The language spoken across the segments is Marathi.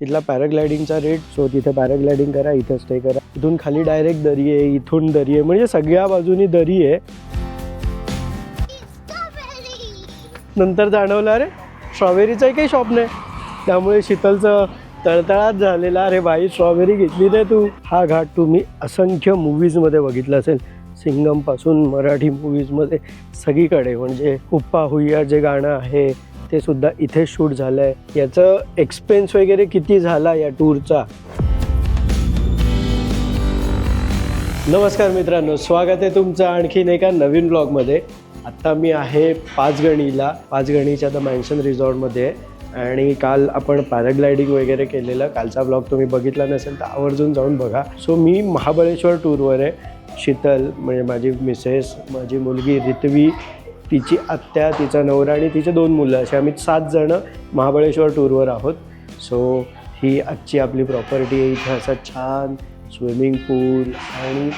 इथला पॅराग्लायडिंगचा रेट सो तिथे पॅराग्लायडिंग करा इथे स्टे करा. इथून खाली डायरेक्ट दरी आहे इथून दरी आहे म्हणजे सगळ्या बाजूनी दरी आहे. नंतर जाणवलं अरे स्ट्रॉबेरीचाही काही शॉप नाही. त्यामुळे शीतलचं तळतळात झालेला अरे बाई स्ट्रॉबेरी घेतली नाही तू. हा घाट तुम्ही असंख्य मूवीजमध्ये बघितला असेल. सिंगमपासून मराठी मूवीजमध्ये सगळीकडे म्हणजे हुप्पा हुय्या जे गाणं आहे ते सुद्धा इथे शूट झालं आहे याचं एक्सपेन्स वगैरे किती झाला या टूरचा नमस्कार मित्रांनो स्वागत आहे तुमचं आणखीन एका नवीन ब्लॉगमध्ये आत्ता मी आहे पाचगणीला. पाचगणीच्या द मॅन्शन रिझॉर्टमध्ये आणि काल आपण पॅराग्लायडिंग वगैरे केलेलं. कालचा ब्लॉग तुम्ही बघितला नसेल तर आवर्जून जाऊन बघा. सो मी महाबळेश्वर टूरवर आहे. शीतल म्हणजे माझी मिसेस माझी मुलगी रितवी तिची आत्या तिचा नवरा आणि तिचे दोन मुलं असे आम्ही सात जणं महाबळेश्वर टूरवर आहोत. सो ही आजची आपली प्रॉपर्टी आहे. इथे असा छान स्विमिंग पूल आणि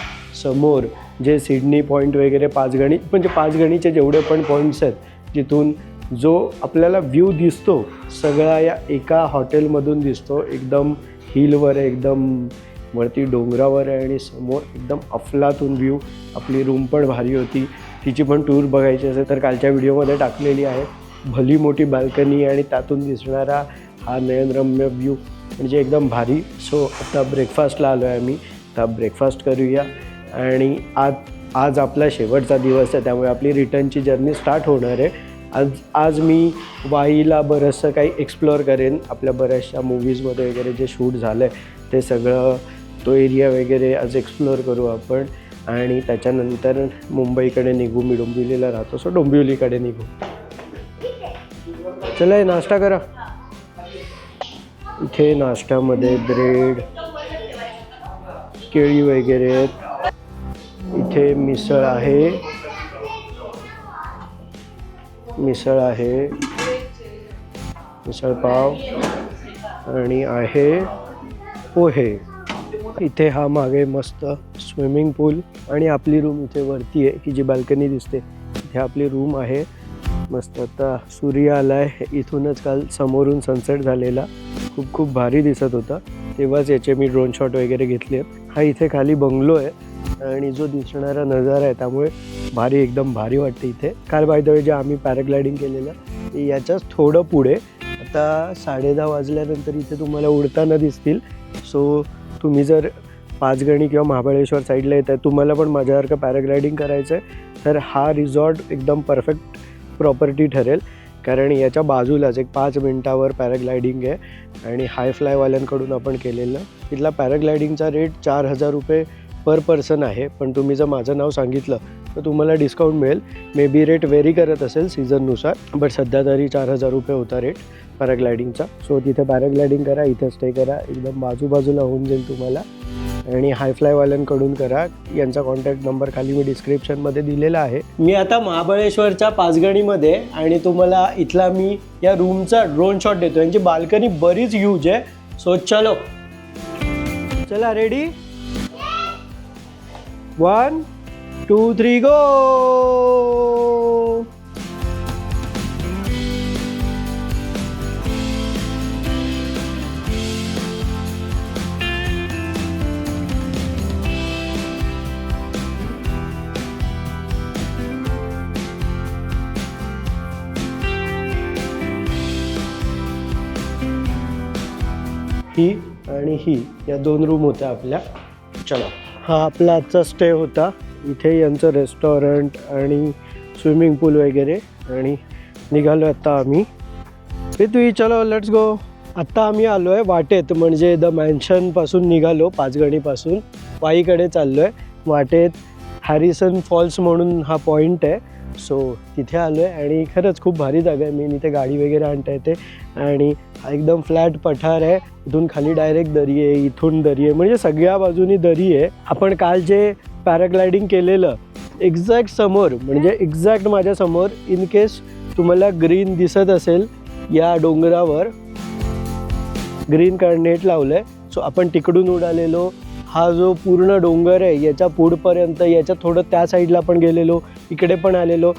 समोर जे सिडनी पॉईंट वगैरे पाचगणी म्हणजे पाचगणीचे जेवढे पण पॉईंट्स आहेत जिथून जो आपल्याला व्ह्यू दिसतो सगळा या एका हॉटेलमधून दिसतो. एकदम हिलवर आहे एकदम वरती डोंगरावर आहे आणि समोर एकदम अफलातून व्ह्यू आपली रूम पण भारी होती. तिची पण टूर बघायची असेल तर कालच्या व्हिडिओमध्ये टाकलेली आहे. भली मोठी बाल्कनी आणि त्यातून दिसणारा हा नयनरम्य व्ह्यू म्हणजे एकदम भारी. सो आता ब्रेकफास्टला आलो आहे आम्ही. आता ब्रेकफास्ट करूया. आणि आज आज आपला शेवटचा दिवस आहे. त्यामुळे आपली रिटर्नची जर्नी स्टार्ट होणार आहे. आज आज मी वाईला बरंचसं काही एक्सप्लोअर करेन. आपल्या बऱ्याचशा मूवीजमध्ये वगैरे जे शूट झालं आहे ते सगळं तो एरिया वगैरे आज एक्सप्लोअर करू आपण. आणि त्याच्यानंतर मुंबईकडे निघू मी डोंबिवलीला राहतो. सो डोंबिवलीकडे निघू. चला हे नाश्ता करा. इथे नाश्त्यामध्ये ब्रेड केळी वगैरे. आहेत इथे मिसळ आहे. मिसळ आहे. मिसळ पाव. आणि आहे पोहे. इथे हा मागे मस्त स्विमिंग पूल आणि आपली रूम इथे वरती आहे की जी बाल्कनी दिसते इथे आपली रूम आहे. मस्त आता सूर्य आला आहे इथूनच काल समोरून सनसेट झालेला. खूप खूप भारी दिसत होता. तेव्हाच याचे मी ड्रोन शॉट वगैरे घेतले. हा इथे खाली बंगलो आहे आणि जो दिसणारा नजारा आहे त्यामुळे भारी एकदम भारी वाटते इथे. काल बाय द वे जे आम्ही पॅराग्लायडिंग केलेलं याच्याच थोडं पुढे. आता साडे दहा वाजल्यानंतर इथे तुम्हाला उडताना दिसतील. सो तुम्ही जर पाचगणी किंवा महाबळेश्वर साईडला येत आहे. तुम्हाला पण माझ्यासारखं पॅराग्लायडिंग करायचं आहे तर हा रिझॉर्ट एकदम परफेक्ट प्रॉपर्टी ठरेल. कारण याच्या बाजूलाच एक पाच मिनटावर पॅराग्लायडिंग आहे आणि हाय फ्लायवाल्यांकडून आपण केलेलं. तिथला पॅराग्लायडिंगचा रेट चार हजार रुपये पर पर्सन आहे पण तुम्ही जर माझं नाव सांगितलं तर तुम्हाला डिस्काउंट मिळेल. मे बी रेट व्हेरी करत असेल सीझननुसार बट सध्या तरी चार हजार रुपये होता रेट पॅराग्लायडिंगचा. सो तिथे पॅराग्लायडिंग करा इथे स्टे करा एकदम बाजूबाजूला होऊन जाईल तुम्हाला. आणि हायफ्लायवाल्यांकडून करा. यांचा कॉन्टॅक्ट नंबर खाली मी डिस्क्रिप्शनमध्ये दिलेला आहे. मी आता महाबळेश्वरच्या पाचगणीमध्ये आणि तुम्हाला इथला मी या रूमचा ड्रोन शॉट देतो. यांची बाल्कनी बरीच ह्यूज आहे. सो चलो. चला ready one two three go ही आणि ही या दोन रूम होत्या आपल्या. चला. हा आपला आजचा स्टे होता. इथे यांचं रेस्टॉरंट आणि स्विमिंग पूल वगैरे आणि निघालो आत्ता आम्ही. पृथ्वी चलो लेट्स गो आत्ता आम्ही आलो आहे वाटेत म्हणजे द मॅन्शनपासून निघालो पाचगणीपासून वाईकडे चाललो आहे वाटेत हॅरिसन फॉल्स म्हणून हा पॉईंट आहे. सो तिथे आलो आहे आणि खरंच खूप भारी जागा आहे. मी इथे गाडी वगैरे आणता येते. आणि एकदम फ्लॅट पठार आहे. इथून खाली डायरेक्ट दरी आहे इथून दरी आहे. म्हणजे सगळ्या बाजूनी दरी आहे. आपण काल जे पॅराग्लायडिंग केलेलं एक्झॅक्ट समोर म्हणजे एक्झॅक्ट माझ्यासमोर इन केस तुम्हाला ग्रीन दिसत असेल या डोंगरावर ग्रीन कार्ड नेट लावलं आहे सो आपण तिकडून उडालेलो. हा जो पूर्ण डोंगर आहे याच्या पुढपर्यंत याच्या थोडं त्या साईडला पण गेलेलो इकडे पण आलेलो.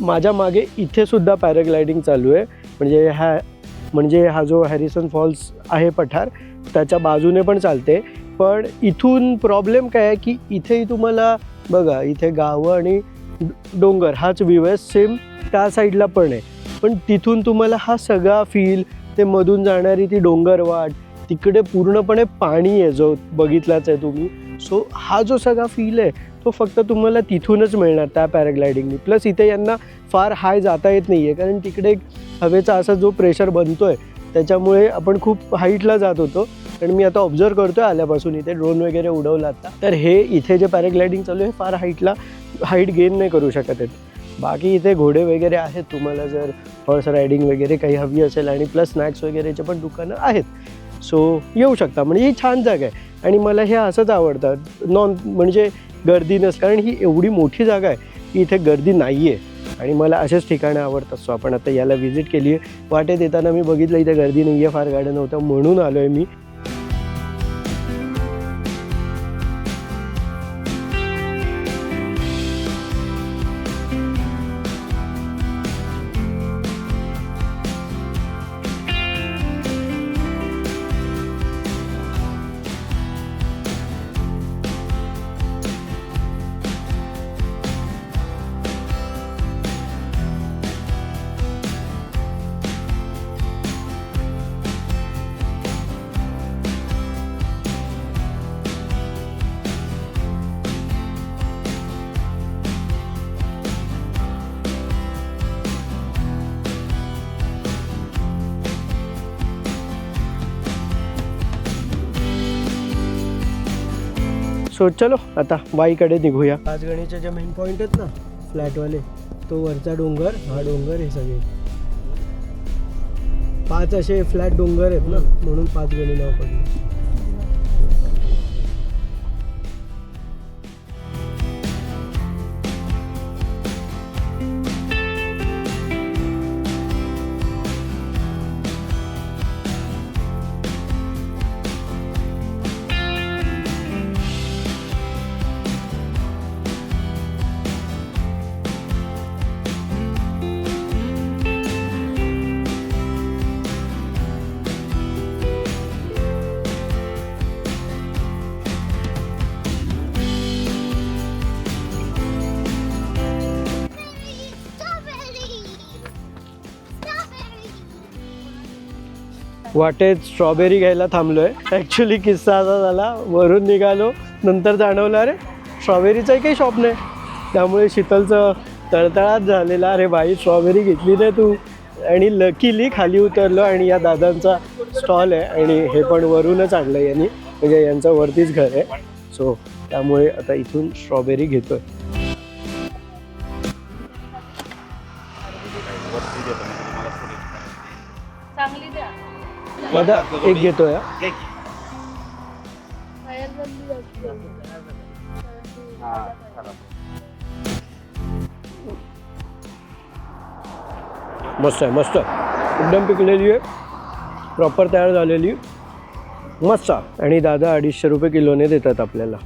माझ्या मागे इथेसुद्धा पॅराग्लायडिंग चालू आहे. म्हणजे ह्या म्हणजे हा जो हॅरिसन फॉल्स आहे पठार त्याच्या बाजूने पण चालते. पण इथून प्रॉब्लेम काय आहे की इथेही तुम्हाला बघा इथे गावं आणि डोंगर हाच व्ह्यू आहे. सेम त्या साईडला पण आहे. पण तिथून तुम्हाला हा सगळा फील ते मधून जाणारी ती डोंगरवाट तिकडे पूर्णपणे पाणी आहे जो बघितलाच आहे तुम्ही. सो हा जो सगळा फील आहे तो फक्त तुम्हाला तिथूनच मिळणार त्या पॅराग्लायडिंगनी प्लस इथे यांना फार हाय जाता येत नाही आहे कारण तिकडे एक हवेचा असा जो प्रेशर बनतो आहे त्याच्यामुळे आपण खूप हाईटला जात होतो. कारण मी आता ऑब्झर्व आहे आल्यापासून इथे ड्रोन वगैरे उडवला आता तर हे इथे जे पॅराग्लायडिंग चालू आहे फार हाईटला हाईट गेन नाही करू शकत आहेत. बाकी इथे घोडे वगैरे आहेत तुम्हाला जर हॉर्स रायडिंग वगैरे काही हवी असेल आणि प्लस स्नॅक्स वगैरेचे पण दुकानं आहेत. सो येऊ शकता. म्हणजे ही छान जागा आहे. आणि मला हे असंच आवडतं. नॉन म्हणजे गर्दी नस कारण ही एवढी मोठी जागा आहे की इथे गर्दी नाही आहे आणि मला असेच ठिकाणं आवडतात. सो आपण आता याला व्हिजिट केली आहे वाटेत येताना मी बघितलं इथे गर्दी नाही आहे फार गार्डन होतं म्हणून आलो आहे मी. सो चलो आता वाईकडे निघूया. पाचगणीचे जे मेन पॉईंट आहेत ना फ्लॅटवाले तो वरचा डोंगर हा डोंगर हे सगळे. पाच असे फ्लॅट डोंगर आहेत ना म्हणून पाचगणी नाव पडलं. वाटेत स्ट्रॉबेरी घ्यायला थांबलोय. ॲक्च्युली किस्सा असा झाला. वरून निघालो. नंतर जाणवलं अरे स्ट्रॉबेरीचाही काही शॉप नाही. त्यामुळे शीतलचं तळतळात झालेला अरे बाई स्ट्रॉबेरी घेतली नाही तू. आणि लकीली खाली उतरलो आणि या दादांचा स्टॉल आहे आणि हे पण वरूनच आणलं यांनी. म्हणजे यांचं वरतीच घर आहे. सो त्यामुळे आता इथून स्ट्रॉबेरी घेतोय. आहे माझा एक घेतोय हा. मस्त आहे मस्त. एकदम पिकलेली आहे. प्रॉपर तयार झालेली. मस्त. आणि दादा अडीचशे रुपये किलोने देतात आपल्याला.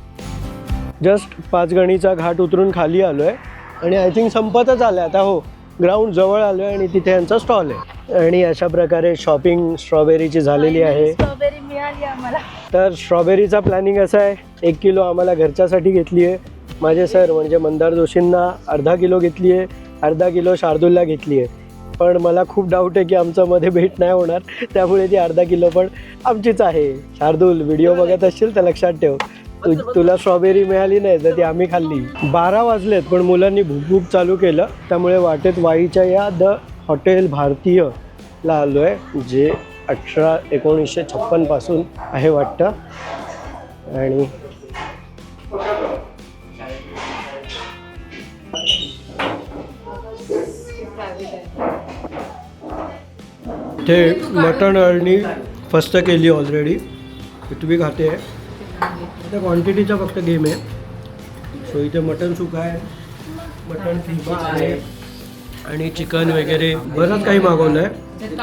जस्ट पाच गणीचा घाट उतरून खाली आलो आहे आणि आय थिंक संपतच आलं आता हो ग्राउंड जवळ आलो आहे आणि तिथे यांचा स्टॉल आहे. आणि अशा प्रकारे शॉपिंग स्ट्रॉबेरीची झालेली आहे. स्ट्रॉबेरी मिळाली आम्हाला. तर स्ट्रॉबेरीचा प्लॅनिंग असा आहे एक किलो आम्हाला घरच्यासाठी घेतली आहे. माझे सर म्हणजे मंदार जोशींना अर्धा किलो घेतली आहे अर्धा किलो शार्दूलला घेतली आहे. पण मला खूप डाऊट आहे की आमच्यामध्ये भेट नाही होणार. त्यामुळे ती अर्धा किलो पण आमचीच आहे. शार्दूल व्हिडिओ बघत असशील तर लक्षात ठेव. तु तुला स्ट्रॉबेरी मिळाली नाही तर ती आम्ही खाल्ली. बारा वाजलेत पण मुलांनी भूक चालू केलं. त्यामुळे वाटेत वाईच्या या द हॉटेल भारतीय ला आलो आहे जे अठरा एकोणीसशे छप्पनपासून आहे वाटतं. आणि ते मटण अळणी फस्त केली ऑलरेडी तुम्ही खाते आहे. आता क्वांटिटीचा फक्त गेम आहे. सो इथे मटण सुका आहे. मटण फिबा आहे. आणि चिकन वगैरे बरंच काही मागवलं आहे.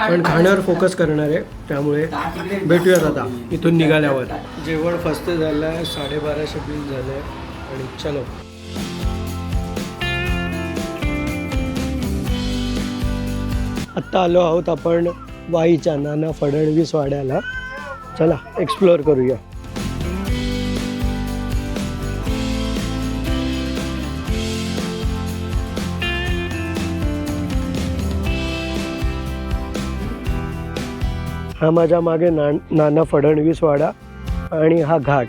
पण खाण्यावर फोकस करणार आहे. त्यामुळे भेटूयात आता. इथून निघाल्यावर. जेवण फस्त झालं आहे. साडेबाराशे बिल झालं आहे. आणि चलो. आत्ता आलो आहोत आपण वाईच्या नाना फडणवीस वाड्याला. चला एक्सप्लोअर करूया. हा माझ्या मागे ना नाना फडणवीस वाडा आणि हा घाट.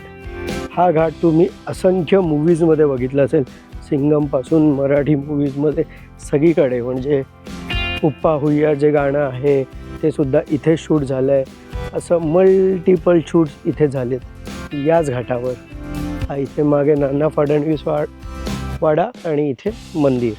हा घाट तुम्ही असंख्य मूवीजमध्ये बघितला असेल. सिंगमपासून मराठी मूवीजमध्ये सगळीकडे. म्हणजे उप्पा हुय्या जे गाणं आहे ते सुद्धा इथे शूट झालं आहे असं मल्टिपल शूट्स इथे झालेत याच घाटावर. हा इथे मागे नाना फडणवीस वाड वाडा आणि इथे मंदिर.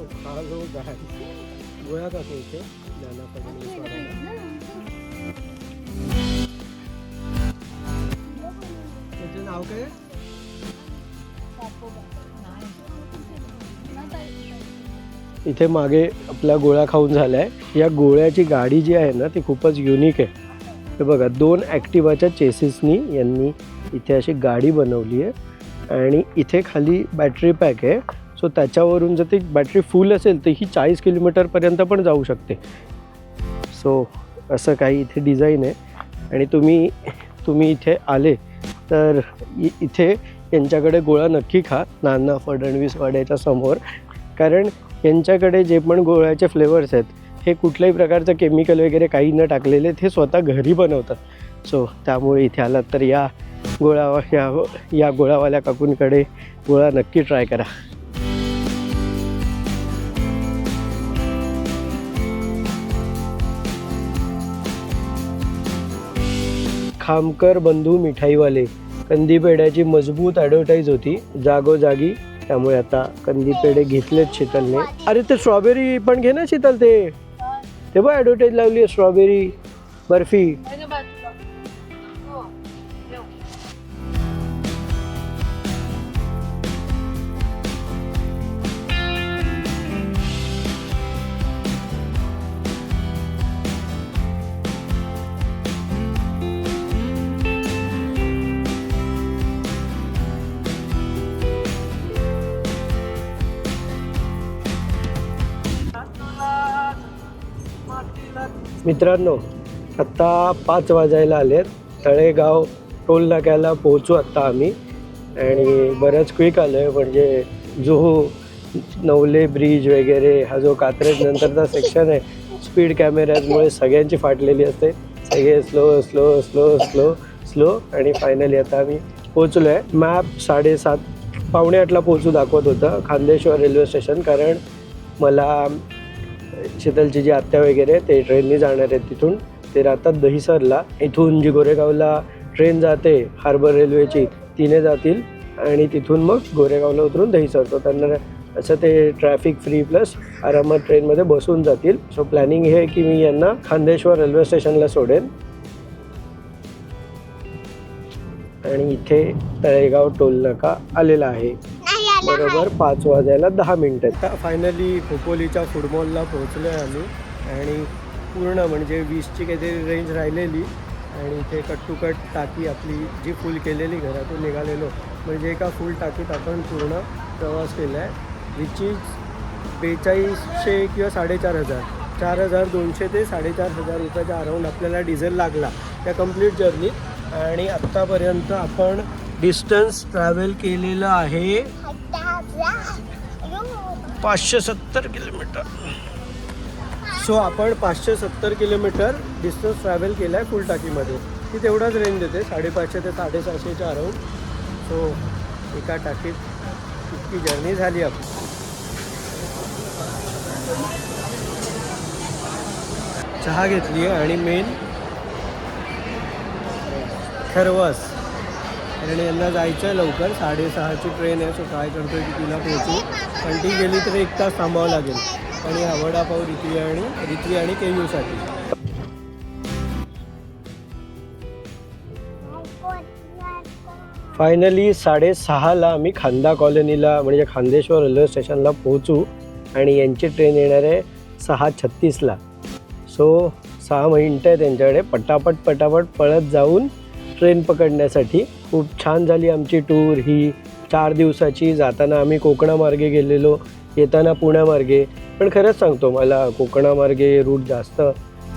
गोला खाव गाय गोळा खातो इथे नाना त्याचं नाव काय इथे मागे आपला गोळा खाऊन झाला आहे या गोळ्याची गाडी जी आहे ना ती खूपच युनिक आहे. हे बघा दोन ॲक्टिवाच्या चेसिसनी यांनी इथे अशी गाडी बनवली आहे. आणि इथे खाली बॅटरी पॅक आहे. सो त्याच्यावरून जर ती बॅटरी फुल असेल तर ही चाळीस किलोमीटरपर्यंत पण जाऊ शकते. सो असं काही इथे डिझाईन आहे. आणि तुम्ही तुम्ही इथे आले तर इ- इथे यांच्याकडे गोळा नक्की खा. नाना फडणवीस वाड्याच्या समोर. कारण यांच्याकडे जे पण गोळ्याचे फ्लेवर्स आहेत हे कुठल्याही प्रकारचं केमिकल वगैरे काही न टाकलेले ते स्वतः घरी बनवतात. सो त्यामुळे इथे आलात तर या गोळा या या गोळावाल्या काकूंकडे गोळा नक्की ट्राय करा. खामकर बंधू मिठाईवाले. कंदी पेढ्याची मजबूत ॲडव्हर्टाईज होती. जागोजागी. त्यामुळे आता कंदी पेढे घेतलेत शीतलने. अरे ते स्ट्रॉबेरी पण घे ना शीतल ते. ते बघ ॲडव्हर्टाईज लावली आहे स्ट्रॉबेरी बर्फी. मित्रांनो आत्ता पाच वाजायला आलेत. तळेगाव टोल नाक्याला पोहोचू आत्ता आम्ही. आणि बरंच क्विक आलो आहे म्हणजे जुहू नवले ब्रिज वगैरे हा जो कात्रज नंतरचा सेक्शन आहे स्पीड कॅमेऱ्यामुळे सगळ्यांची फाटलेली असते. सगळे slow slow slow slow slow आणि फायनली आता आम्ही पोचलो आहे मॅप साडेसात पावणे आठला पोहोचू दाखवत होतं खांदेश्वर रेल्वे स्टेशन कारण मला शीतलची जी आत्या वगैरे आहे, ते ट्रेननी जाणार आहेत तिथून. ते राहतात दहिसरला. इथून जी गोरेगावला ट्रेन जाते हार्बर रेल्वेची तिने जातील. आणि तिथून मग गोरेगावला उतरून दहिसर. तो त्यांना असं ते ट्रॅफिक फ्री प्लस आरामात ट्रेनमध्ये बसून जातील. सो प्लॅनिंग हे की मी यांना खांदेश्वर रेल्वे स्टेशनला सोडेन. आणि इथे तळेगाव टोल नाका आलेला आहे. बरोबर पाच वाजायला दहा मिनिटं फायनली खोपोलीच्या फूड मॉलला पोहोचलो आहे आम्ही. आणि पूर्ण म्हणजे वीसची काहीतरी रेंज राहिलेली. आणि इथे कट टू कट टाकी आपली जी फुल केलेली घरातून निघालेलो. म्हणजे एका फुल टाकीत आपण पूर्ण प्रवास केला आहे विच इज बेचाळीसशे किंवा साडेचार हजार. चार हजार दोनशे ते साडेचार हजार रुपयाच्या अराऊंड आपल्याला डिझेल लागला. त्या कंप्लीट जर्नीत आणि आत्तापर्यंत आपण डिस्टन्स ट्रॅव्हल केलेलं आहे. पाचशे सत्तर किलोमीटर. सो आपण पाचशे सत्तर किलोमीटर डिस्टन्स ट्रॅव्हल केलं आहे फुल टाकीमध्ये. ती तेवढाच रेंज देते साडेपाचशे ते साडेसहाशेच्या अराऊंड सो एका टाकीत इतकी जर्नी झाली आपली. चहा घेतली आहे आणि मेन खरवस. कारण यांना जायचं आहे लवकर. साडेसहाची ट्रेन आहे सो काय करतोय की तिला पोहोचू. पण ती गेली तर एक तास थांबावं लागेल. आणि हा वडापाव रितवी आणि रितवी आणि केयूसाठी. फायनली साडेसहाला आम्ही खांदा कॉलनीला म्हणजे खांदेश्वर रेल्वे स्टेशनला पोहोचू. आणि यांची ट्रेन येणार आहे सहा छत्तीसला. सो सहा मिनटं आहे त्यांच्याकडे. पटापट पटापट पळत जाऊन ट्रेन पकडण्यासाठी. खूप छान झाली आमची टूर ही चार दिवसाची जाताना आम्ही कोकणामार्गे गेलेलो येताना पुण्यामार्गे पण खरंच सांगतो मला कोकणामार्गे रूट जास्त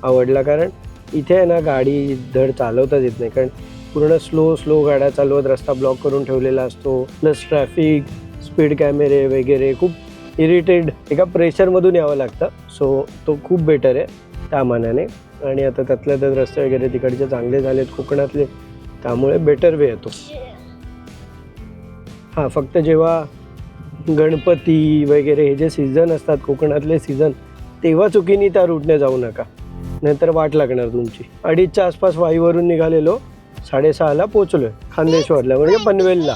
आवडला कारण इथे आहे ना गाडी धड चालवताच येत नाही. कारण पूर्ण स्लो स्लो गाड्या चालवत रस्ता ब्लॉक करून ठेवलेला असतो. प्लस ट्रॅफिक स्पीड कॅमेरे वगैरे खूप इरिटेड एका प्रेशरमधून यावं लागतं. सो तो खूप बेटर आहे त्या मानाने. आणि आता त्यातल्या त्यात रस्ते वगैरे तिकडचे चांगले झालेत. कोकणातले त्यामुळे बेटर वे येतो हां फक्त जेव्हा गणपती वगैरे हे जे सीझन असतात कोकणातले सीझन तेव्हा चुकीने त्या रूटने जाऊ नका. नाहीतर वाट लागणार तुमची. अडीचच्या आसपास वाईवरून निघालेलो साडेसहाला पोचलोय खांदेश्वरला म्हणजे पनवेलला.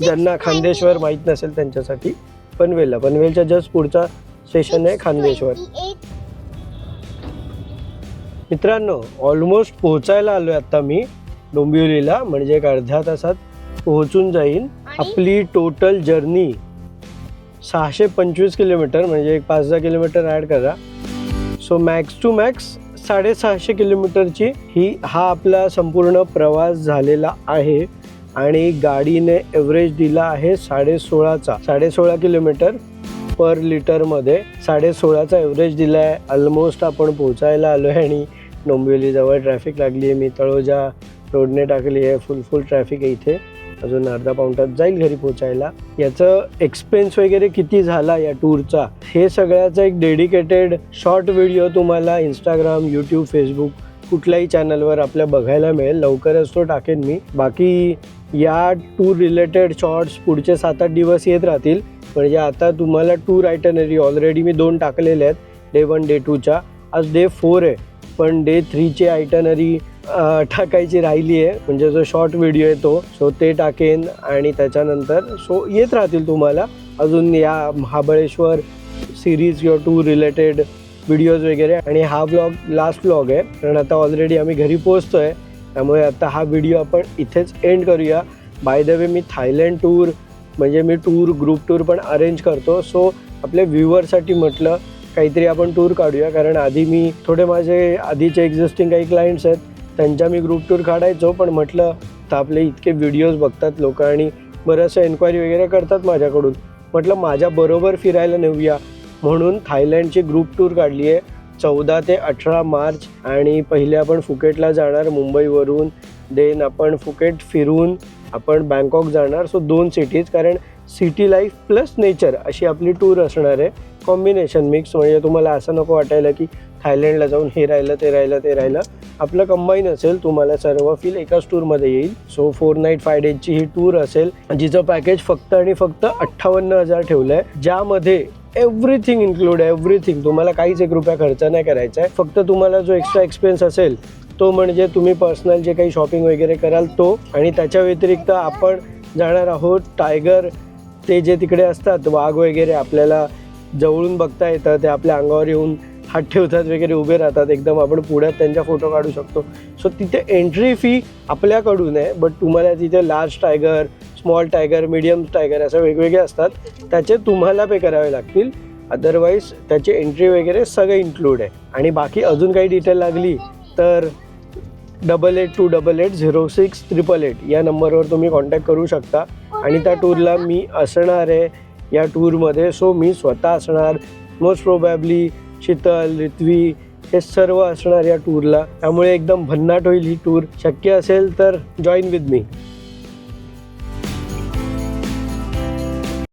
ज्यांना खांदेश्वर माहीत नसेल त्यांच्यासाठी पनवेलला. पनवेलच्या जस्ट पुढचा स्टेशन आहे खांदेश्वर मित्रांनो ऑलमोस्ट पोहोचायला आलोय आता मी. डोंबिवलीला म्हणजे एक अर्ध्या तासात पोहोचून जाईन. आपली टोटल जर्नी सहाशे पंचवीस किलोमीटर म्हणजे एक पाच दहा किलोमीटर ॲड करा. सो मॅक्स टू मॅक्स साडेसहाशे किलोमीटरची ही हा आपला संपूर्ण प्रवास झालेला आहे. आणि गाडीने एव्हरेज दिला आहे साडे सोळाचा साडे सोळा किलोमीटर पर लिटरमध्ये साडे सोळाचा एव्हरेज दिला आहे ऑलमोस्ट आपण पोचायला आलो आहे आणि डोंबिवलीजवळ ट्रॅफिक लागली आहे मी तळोजा रोडने टाकली आहे फुल फुल ट्रॅफिक आहे इथे. अजून अर्धा पाऊंटात तास जाईल घरी पोचायला. याचं एक्सपेन्स वगैरे किती झाला या टूरचा हे सगळ्याचा एक डेडिकेटेड शॉर्ट व्हिडिओ तुम्हाला इंस्टाग्राम यूट्यूब फेसबुक कुठल्याही चॅनलवर आपल्या बघायला मिळेल. लवकरच तो टाकेन मी. बाकी या टूर रिलेटेड शॉर्ट्स पुढचे सात आठ दिवस येत राहतील. म्हणजे आता तुम्हाला टूर आयटनरी ऑलरेडी मी दोन टाकलेले आहेत. डे वन डे टूच्या आज डे फोर आहे. पण डे थ्रीचे आयटनरी टाकायची राहिली आहे. म्हणजे जो शॉर्ट व्हिडिओ आहे तो सो ते टाकेन आणि त्याच्यानंतर सो येत राहतील तुम्हाला. अजून या महाबळेश्वर सिरीज किंवा टूर रिलेटेड व्हिडिओज वगैरे. आणि हा ब्लॉग लास्ट ब्लॉग आहे. कारण आता ऑलरेडी आम्ही घरी पोचतो आहे त्यामुळे आता हा व्हिडिओ आपण इथेच एंड करूया. बाय द वे मी थायलंड टूर म्हणजे मी टूर ग्रुप टूर पण अरेंज करतो. सो आपल्या व्ह्युअरसाठी म्हटलं काहीतरी आपण टूर काढूया. कारण आधी मी थोडे माझे आधीचे एक्झिस्टिंग काही क्लायंट्स आहेत. त्यांच्या मी ग्रुप टूर काढायचो पण म्हटलं तर आपले इतके व्हिडिओज बघतात लोक आणि बरंचसं एन्क्वायरी वगैरे करतात माझ्याकडून. म्हटलं माझ्याबरोबर फिरायला नेऊया. म्हणून थायलंडची ग्रुप टूर काढली आहे. चौदा ते अठरा मार्च आणि पहिले आपण फुकेटला जाणार मुंबईवरून. देन आपण फुकेट फिरून आपण बँकॉक जाणार. सो दोन सिटीज कारण सिटी लाईफ प्लस नेचर अशी आपली टूर असणार आहे. कॉम्बिनेशन मिक्स म्हणजे तुम्हाला असं नको वाटायला की थायलंडला जाऊन हे राहिलं ते राहिलं ते राहिलं. आपलं कंबाईन असेल तुम्हाला सर्व फील एकाच टूरमध्ये येईल. सो फोर नाईट फाय डेजची ही टूर असेल. जिचं पॅकेज फक्त आणि फक्त अठ्ठावन्न हजार ठेवलं आहे ज्यामध्ये एव्हरीथिंग इन्क्लूड आहे एव्हरीथिंग तुम्हाला काहीच एक रुपया खर्च नाही करायचा आहे. फक्त तुम्हाला जो एक्स्ट्रा एक्सपेन्स असेल तो म्हणजे तुम्ही पर्सनल जे काही शॉपिंग वगैरे कराल तो. आणि त्याच्या व्यतिरिक्त आपण जाणार आहोत टायगर ते जे तिकडे असतात वाघ वगैरे आपल्याला जवळून बघता येतं ते आपल्या अंगावर येऊन हात ठेवतात वगैरे उभे राहतात एकदम आपण पुढ्यात त्यांच्या फोटो काढू शकतो. सो तिथे एंट्री फी आपल्याकडून आहे बट तुम्हाला तिथे large tiger small tiger medium tiger असं वेगवेगळे असतात. त्याचे तुम्हाला पे करावे लागतील. अदरवाईज त्याची एंट्री वगैरे सगळं इन्क्लूड आहे. आणि बाकी अजून काही डिटेल लागली तर double eight two double eight zero six triple eight या नंबरवर तुम्ही कॉन्टॅक्ट करू शकता. आणि त्या टूरला मी असणार आहे या टूरमध्ये सो मी स्वतः असणार. मोस्ट प्रोबॅबली शीतल रित्वी हे सर्व असणार या टूरला त्यामुळे एकदम भन्नाट होईल ही टूर शक्य असेल तर जॉईन विथ मी